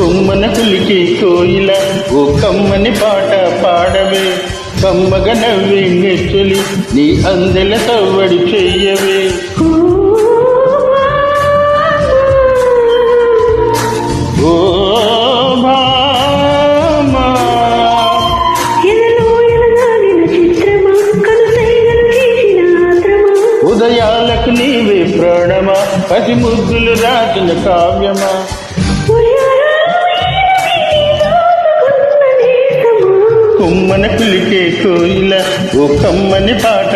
కొమ్మన కులికి కోయిల ఓ కమ్మని పాట పాడవే. కమ్మగ నవ్వి నెచ్చులి నీ అందెల సవ్వడి చెయ్యవే. ఉదయాలకు నీవే ప్రాణమా పసి ముద్దులు రాసిన కావ్యమా. కొమ్మన పిలికే కోయిల ఓ కమ్మని పాట